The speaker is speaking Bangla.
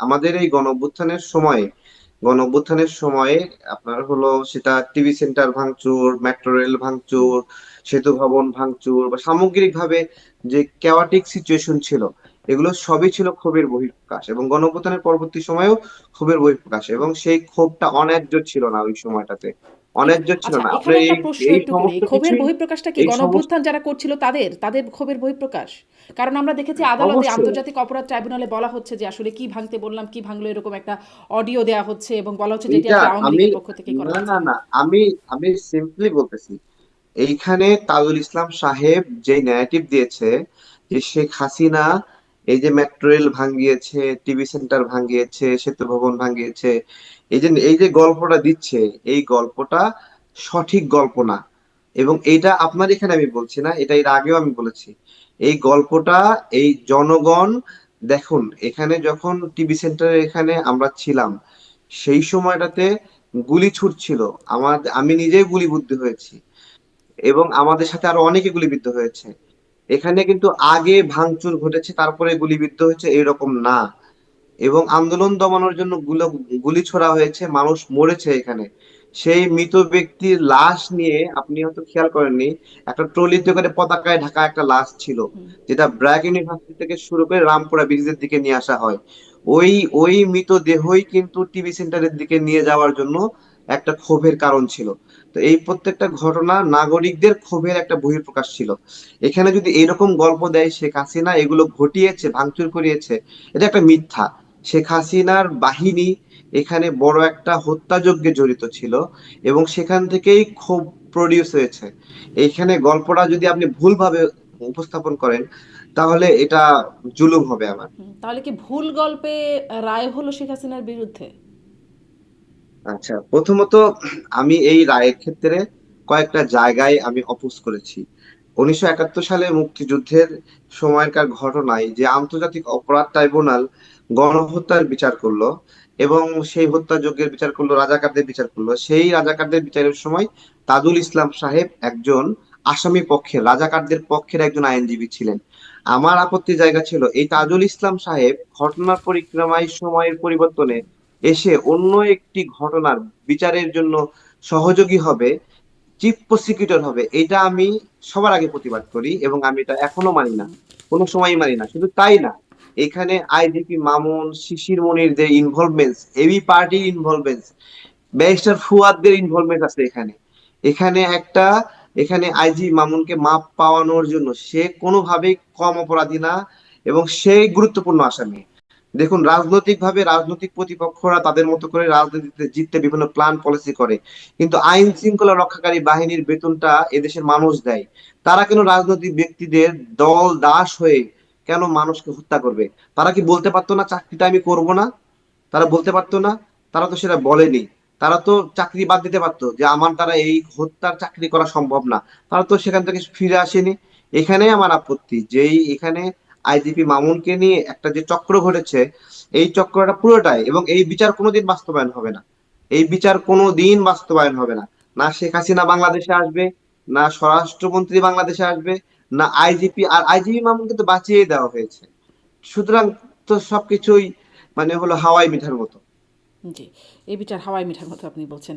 আমাদের এই গণঅভ্যুত্থানের সময়ে গণঅভ্যুত্থানের সময়ে আপনার হলো সেটা টিভি সেন্টার ভাঙচুর, মেট্রো রেল ভাঙচুর, সেতু ভবন ভাঙচুর বা সামগ্রিকভাবে যে কেওয়াটিক সিচুয়েশন ছিল এগুলো সবই ছিল ক্ষোভের বহিঃপ্রকাশ এবং গণঅভ্যুত্থানের পরবর্তী সময়েও ক্ষোভের বহিঃপ্রকাশ এবং সেই ক্ষোভটা অন্যায্য ছিল না ওই সময়টাতে। অন্যায্য ছিল আচ্ছা না। আপনার এই এই ক্ষোভের বহিঃপ্রকাশটা কি গণঅভ্যুত্থান যারা করছিল তাদের? তাদের ক্ষোভের বহিঃপ্রকাশ? কারণ আমরা দেখেছি আদালতে আন্তর্জাতিক অপরাধ ট্রাইব্যুনালে বলা হচ্ছে যে আসলে কি ভাঙতে বললাম, কি ভাঙলো এরকম একটা অডিও দেয়া হচ্ছে এবং বলা হচ্ছে যে এটি আওয়ামী লীগের পক্ষ থেকেই করা না, না, না। আমি আমি সিম্পলি বলতেছি। এইখানে তাজুল ইসলাম সাহেব যে ন্যারেটিভ দিয়েছে যে শেখ হাসিনা এই যে মেট্রো রেল ভাঙ্গিয়েছে, টিভি সেন্টার ভাঙ্গিয়েছে, সেতু ভবন ভাঙ্গিয়েছে। এই যে এই যে গল্পটা দিচ্ছে এই গল্পটা সঠিক গল্প না। এবং এইটা আপনার এখানে আমি বলছি না, এটা এর আগেও আমি বলেছি। এই গল্পটা এই জনগণ দেখুন এখানে যখন টিভি সেন্টারের এখানে আমরা ছিলাম সেই সময়টাতে গুলি ছুটছিল। আমার আমি নিজেই গুলিবিদ্ধ হয়েছি। এবং আমাদের সাথে আরও অনেকে গুলিবিদ্ধ হয়েছে। এখানে কিন্তু আগে ভাঙচুর ঘটেছে তারপরে গুলিবিদ্ধ হয়েছে এরকম না। এবং আন্দোলন দমানোর জন্যগুলো গুলি ছোড়া হয়েছে, মানুষ মরেছে এখানে। সেই মৃত ব্যক্তির লাশ নিয়ে আপনি হয়তো খেয়াল করেননি, একটা ট্রলিতে করে পতাকায় ঢাকা একটা লাশ ছিল। যেটা ব্র্যাক ইউনিভার্সিটি থেকে শুরু করে রামপুরা ব্রিজের দিকে নিয়ে আসা হয়। ওই ওই মৃতদেহই কিন্তু টিভি সেন্টারের দিকে নিয়ে যাওয়ার জন্য একটা ক্ষোভের কারণ ছিল। তো এই প্রত্যেকটা ঘটনা নাগরিকদের ক্ষোভের একটা বহিঃপ্রকাশ ছিল। এখানে যদি এরকম গল্প দেয় শেখ হাসিনা এগুলো ঘটিয়েছে, ভাঙচুর করিয়েছে, এটা একটা মিথ্যা। শেখ হাসিনার বাহিনী এখানে বড় একটা হত্যাযজ্ঞে জড়িত ছিল এবং সেখান থেকেই ক্ষোভ প্রডিউস হয়েছে। এইখানে গল্পটা যদি আপনি ভুলভাবে উপস্থাপন করেন তাহলে এটা জুলুম হবে আমার তাহলে কি ভুল গল্পে রায় হলো শেখ হাসিনার বিরুদ্ধে? আচ্ছা, প্রথমত আমি এই রায়ের ক্ষেত্রে কয়েকটা জায়গায় আমি অপোজ করেছি। ১৯৭১ সালে মুক্তিযুদ্ধের সময়কার ঘটনায় যে আন্তর্জাতিক অপরাধ ট্রাইব্যুনাল গণহত্যার বিচার করল এবং সেই হত্যাযজ্ঞের বিচার করল, রাজাকারদের বিচার করল। সেই রাজাকারদের বিচারের সময় তাজুল ইসলাম সাহেব একজন আসামি পক্ষের, রাজাকারদের পক্ষের একজন আইনজীবী ছিলেন। আমার আপত্তি জায়গা ছিল এই তাজুল ইসলাম সাহেব ঘটনার পরিক্রমায় সময়ের পরিবর্তনে এসে অন্য একটি ঘটনার বিচারের জন্য সহযোগী হবে, চিফ প্রসিকিউটর হবে এটা আমি সবার আগে প্রতিবাদ করি এবং আমি এটা এখনও মানি না। কোনো সময়ই মানি না। শুধু তাই না, এখানে আইজিপি মামুন, শিশির মনির যে ইনভলভমেন্টস, এবি পার্টির ইনভলভমেন্টস, ব্যারিস্টার ফুয়াদদের ইনভলভমেন্ট আছে এখানে। এখানে একটা এখানে আইজি মামুনকে মাপ পাওয়ানোর জন্য সে কোনোভাবেই কম অপরাধী না এবং সেই গুরুত্বপূর্ণ আসামি। দেখুন, রাজনৈতিকভাবে রাজনৈতিক প্রতিপক্ষরা তাদের মতো করে রাজনীতিতে জিততে বিভিন্ন প্ল্যান পলিসি করে। কিন্তু আইন শৃঙ্খলা রক্ষাকারী বাহিনীর বেতনটা এদেশের মানুষ দেয়। তারা কেন রাজনৈতিক ব্যক্তিদের দল, দাস হয়ে কেন মানুষকে হত্যা করবে? তারা কি বলতে পারতো না, চাকরিটা আমি করব না? তারা বলতে পারতো না? তারা তো সেটা বলেনি। তারা তো চাকরি বাদ দিতে পারতো যে, আমার দ্বারা এই হত্যার চাকরি করা সম্ভব না। তারা তো সেখান থেকে ফিরে আসেনি। এখানে আমার আপত্তি, যেই এখানে আইজিপি মামুনকে নিয়ে একটা যে চক্র ঘটেছে এই চক্রটা পুরোটাই এবং এই বিচার কোনোদিন বাস্তবায়ন হবে না। এই বিচার কোনোদিন বাস্তবায়ন হবে না। না শেখ হাসিনা বাংলাদেশে আসবে, না স্বরাষ্ট্রমন্ত্রী বাংলাদেশে আসবে, না আইজিপি আর আইজিপি মামুনকে তো বাঁচিয়েই দেওয়া হয়েছে। সুতরাং তো সবকিছুই মানে হলো হাওয়াই মিঠার মতো। জি, এই বিচার হাওয়াই মিঠার মতো আপনি বলছেন।